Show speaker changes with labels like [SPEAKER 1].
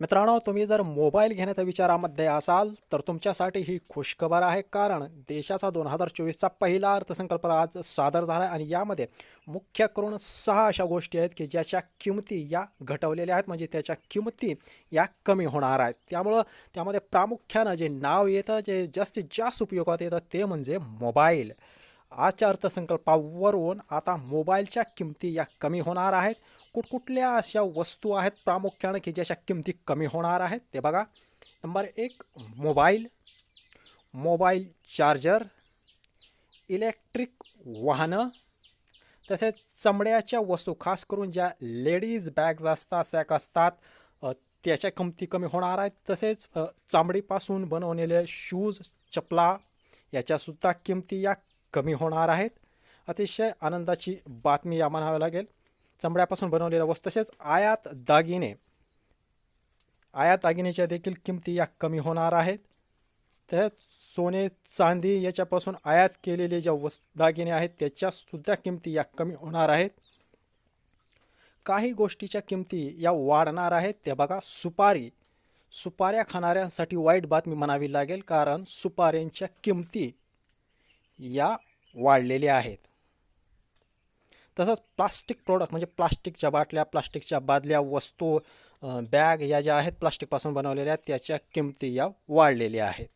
[SPEAKER 1] मित्रांनो तुम्ही जर मोबाईल घेण्याच्या विचारामध्ये असाल तर तुमच्यासाठी ही खुशखबर आहे कारण देशाचा दोन हजार चोवीसचा पहिला अर्थसंकल्प आज सादर झाला आहे आणि यामध्ये मुख्य करून सहा अशा गोष्टी आहेत की ज्याच्या किमती या घटवलेल्या आहेत म्हणजे त्याच्या किमती या कमी होणार आहेत. त्यामुळं त्यामध्ये प्रामुख्यानं जे नाव येतं जे जास्तीत जास्त उपयोगात येतं ते म्हणजे मोबाईल. आजच्या अर्थसंकल्पावरून आता मोबाईलच्या किमती या कमी होणार आहेत. कुठकुठल्या अशा वस्तू आहेत प्रामुख्यानं की ज्याच्या किमती कमी होणार आहेत? ते बघा. नंबर एक मोबाईल. Mobile charger. इलेक्ट्रिक वाहनं. तसेच चमड्याच्या वस्तू खास करून ज्या लेडीज बॅग्स असतात सॅक असतात त्याच्या किमती कमी होणार आहेत. तसेच चामडीपासून बनवलेले शूज चपला याच्यासुद्धा किमती या कमी होणार आहेत. अतिशय आनंदाची बातमी या म्हणावी लागेल. चमड्यापासून बनवलेल्या वस्तू तसेच आयात दागिने. आयात दागिन्याच्या देखील किमती या कमी होणार आहेत. तसेच सोने चांदी याच्यापासून आयात केलेले ज्या वस् दागिने आहेत त्याच्यासुद्धा किमती या कमी होणार आहेत. काही गोष्टीच्या किमती या वाढणार आहेत. त्या बघा सुपारी. सुपाऱ्या खाणाऱ्यांसाठी वाईट बातमी म्हणावी लागेल कारण सुपाऱ्यांच्या किमती या वाढलेले आहेत. तसंच प्लास्टिक प्रोडक्ट म्हणजे प्लास्टिकच्या बाटल्या प्लास्टिकच्या बादल्या वस्तू बॅग या ज्या आहेत प्लास्टिकपासून बनवलेल्या त्याच्या किमती या वाढलेल्या आहेत.